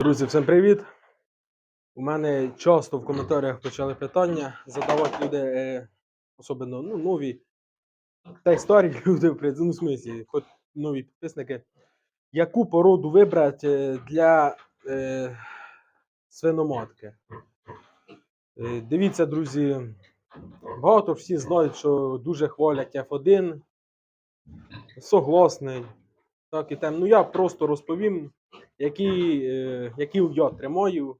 Друзі, всім привіт! У мене часто в коментарях почали питання задавати люди, е, особливо ну, нові та старі люди, в принципі, ну, смислі, хоч нові підписники, яку породу вибрати е, для е, свиноматки. Е, дивіться, друзі, багато всі знають, що дуже хвалять F1. Согласний. Так і тем. Ну я просто розповім, які, е, які я тримаю,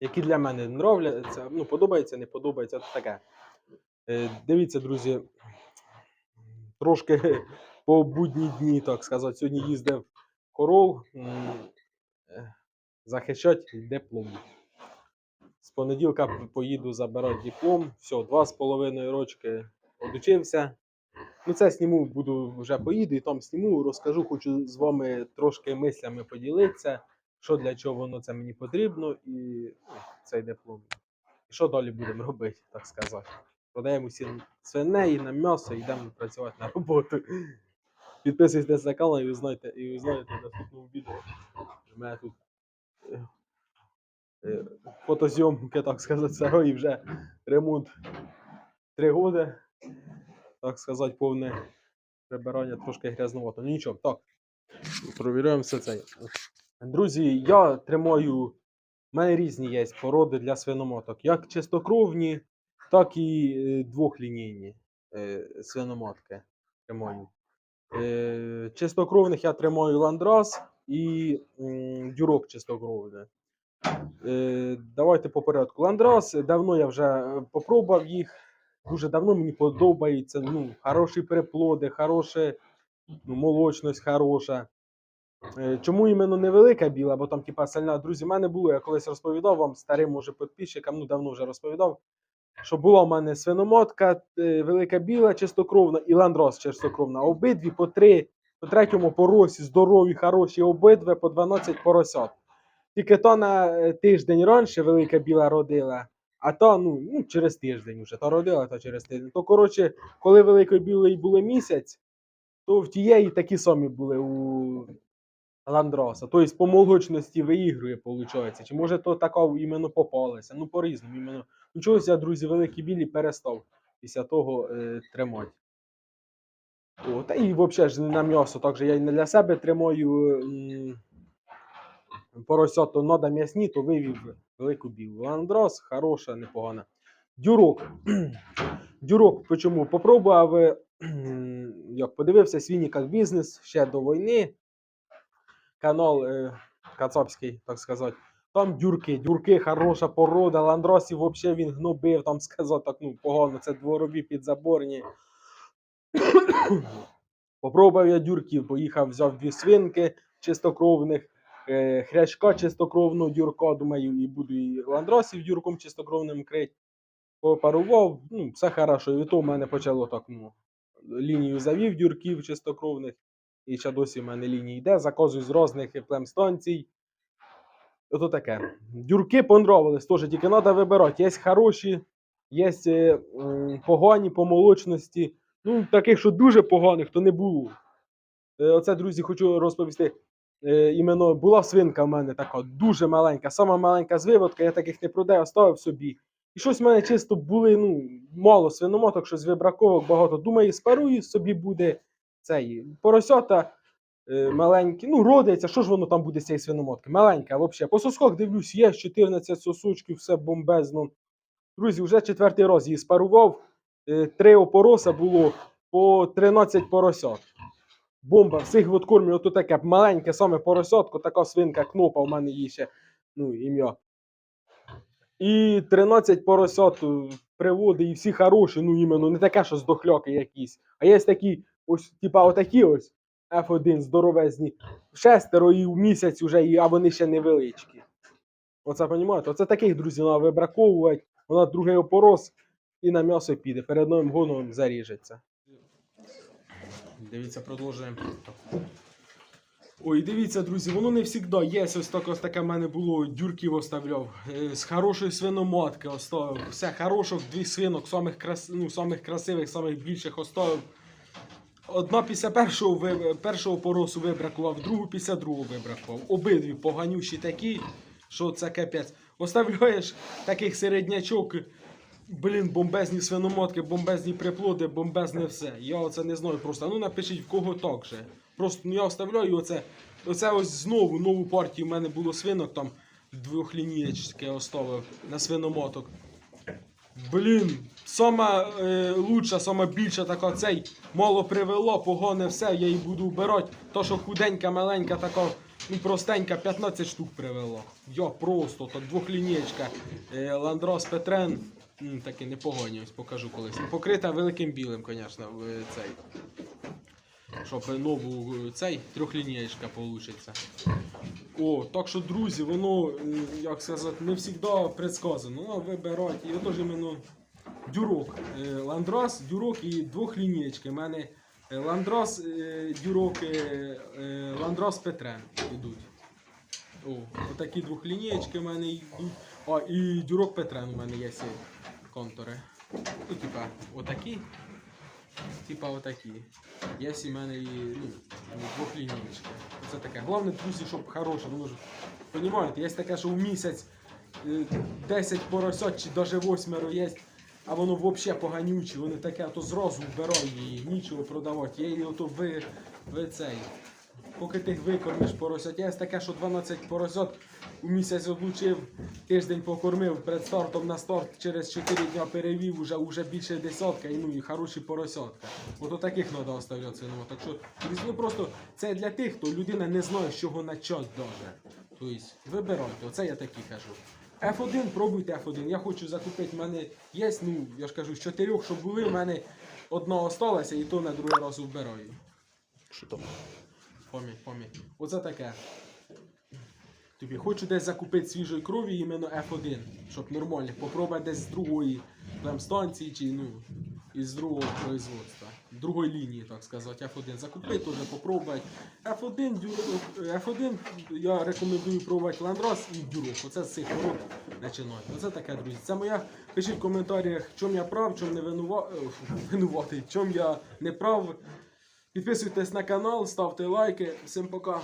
які для мене нравляться, ну, подобається, не подобається, то таке. Е, дивіться, друзі, трошки по будні дні, так сказати, сьогодні їздив коров е, захищати диплом. З понеділка поїду забирати диплом. Все, два з половиною рочки одучився. Ну, це зніму, буду вже поїду і там зніму, розкажу, хочу з вами трошки мислями поділитися, що для чого воно це мені потрібно, і ну, цей диплом. І що далі будемо робити, так сказати. Продаємо всі свиней на м'ясо і йдемо працювати на роботу. Підписуйтесь на канал і ви і ви знаєте в наступному відео. У мене тут е, е, фотозйомки, так сказати, і вже ремонт три роки так сказати, повне прибирання трошки грязновато. Ну нічого, так. Провіряємо все це. Друзі, я тримаю. У мене різні є породи для свиномоток. Як чистокровні, так і е, двохлінійні е, свиномотки тримаю. Е, чистокровних я тримаю ландрас і дюрок чистокровний. Давайте по порядку. Ландрас, давно я вже попробував їх дуже давно мені подобається. Ну, хороші приплоди, хороше, ну, молочність хороша. Е, Чому іменно невелика біла, бо там, типа, сальна, друзі, в мене було, я колись розповідав вам старим уже підписчикам, ну давно вже розповідав, що була в мене свиномотка, е, велика біла, чистокровна і ландрос чистокровна. Обидві по три, по третьому поросі, здорові, хороші, обидві по 12 поросят. Тільки то на е, тиждень раніше велика біла родила, а то ну, ну, через тиждень вже. То родила, то через тиждень. То, коротше, коли великої білої було місяць, то в тієї такі самі були у Ландроса. Тобто по молочності виігрує, виходить. Чи може то така іменно попалася? Ну, по-різному. Іменно. Ну, чогось я, друзі, великі білі перестав після того е, тримати. О, та і взагалі ж не на м'ясо, так же я і не для себе тримаю. м, поросят, то надо м'ясні, то вивів велику білу. Ландрос хороша, непогана. Дюрок. Дюрок, почому? Попробував, е, як подивився свій як бізнес ще до війни. Канал е, Кацапський, так сказати. Там дюрки, дюрки, хороша порода. Ландросів взагалі він гнобив, там сказав так, ну, погано, це дворові підзаборні. Попробував я дюрків, поїхав, взяв дві свинки чистокровних е, хрячка чистокровного дюрка, думаю, і буду і ландросів дюрком чистокровним крить. Попарував, ну, все хорошо. І то в мене почало так, ну, лінію завів дюрків чистокровних. І ще досі в мене лінія йде, заказую з різних племстанцій. Ото таке. Дюрки понравились теж, тільки треба вибирати. Є хороші, є е, погані по молочності. Ну, таких, що дуже поганих, то не було. Е, Оце, друзі, хочу розповісти. Е, іменно була свинка в мене така дуже маленька, сама маленька з виводка, я таких не продаю, оставив собі. І щось в мене чисто були ну, мало свиномоток, щось вибраковок багато. Думаю, спарую, собі буде цей поросята е, маленькі. Ну, родиться, що ж воно там буде з цієї свиномотки? Маленька, взагалі. По сосках дивлюсь, є 14 сосочків, все бомбезно. Друзі, вже четвертий раз її спарував. Е, Три опороса було по 13 поросят. Бомба, всіх відкормлюю, ото таке маленьке саме поросятко, така свинка кнопа, у мене її ще, ну, ім'я. І 13 поросят е, приводи, і всі хороші, ну іменно, не таке, що здохляки якісь. А є такі, ось, типа, отакі ось F1 здоровезні. Шестеро і в місяць вже, і, а вони ще невеличкі. Оце розумієте? Оце таких, друзі, треба вибраковувати. Вона другий опорос і на м'ясо піде. Перед новим гоном заріжеться. Дивіться, продовжуємо. Ой, дивіться, друзі, воно не завжди є. Ось так, ось таке в мене було, дюрків оставляв. Е, З хорошої свиноматки оставив. Все хороших дві свинок, самих, крас... ну, самих красивих, самих більших оставив. Одна після першого, ви- першого поросу вибракував, другу після другого вибракував. Обидві поганющі такі, що це капець. Оставляєш таких середнячок, блін, бомбезні свиномотки, бомбезні приплоди, бомбезне все. Я оце не знаю просто. Ну напишіть в кого так же. Просто ну, я оставляю оце. Оце ось знову нову партію в мене було свинок, там двохлінієчки оставив на свиномоток. Блін, сама е, лучша, сама більша така цей мало привело, погоне все, я її буду вбирати. То, що худенька, маленька, така, ну простенька, 15 штук привело. Я просто, так двохлінієчка. Е, Ландрос Петрен. М, таки не погоні, ось покажу колись. Покрита великим білим, звісно, цей. Щоб нову е, цей трьохлінієчка получиться. О, так що, друзі, воно, як сказати, не завжди предсказано. Ну, вибирати. І теж іменно дюрок. Е, Ландрос, дюрок і двохлінієчки. У мене е, Ландрос, е, дюрок, е, е, Ландрос Петрен йдуть. О, отакі двохлінієчки в мене йдуть. А, і дюрок Петрен у мене є ці контури. Ну, типа, отакі. Типа отакі. Є в мене і ну, двохлінійки. Це таке. Головне, друзі, щоб хороше. Ну, Понімаєте, є таке, що в місяць е, 10 поросят чи навіть 8 є, а воно взагалі поганюче, вони таке, то зразу вбирай її, нічого продавати. Я її ото ви, ви цей. Поки ти викормиш поросят. Є таке, що 12 поросят у місяць облучив, тиждень покормив, перед стартом на старт через 4 дня перевів, уже, уже більше десятка, і ну і хороші поросятка. Ото таких треба оставляти ціну. Так що, ну просто це для тих, хто людина не знає, з чого почати даже. Тобто, вибирайте, оце я такі кажу. F1, пробуйте F1. Я хочу закупити, в мене є, ну, я ж кажу, з чотирьох, що були, в мене одна осталася, і то на другий раз вбираю. Що там? Поміть, поміть. Оце таке. Тобі хочу десь закупити свіжої крові іменно F1, щоб нормально. Попробувати десь з другої станції чи ну, із другого производства. Другої лінії, так сказати, F1. Закупити теж попробувати. F1, F1 я рекомендую пробувати Ландрос і Дюрок. Оце з цих пород починати. Оце таке, друзі. Це моя. Пишіть в коментарях, чому я прав, чому не винува... е, винуватий, чому я не прав. Підписуйтесь на канал, ставте лайки. Всім пока.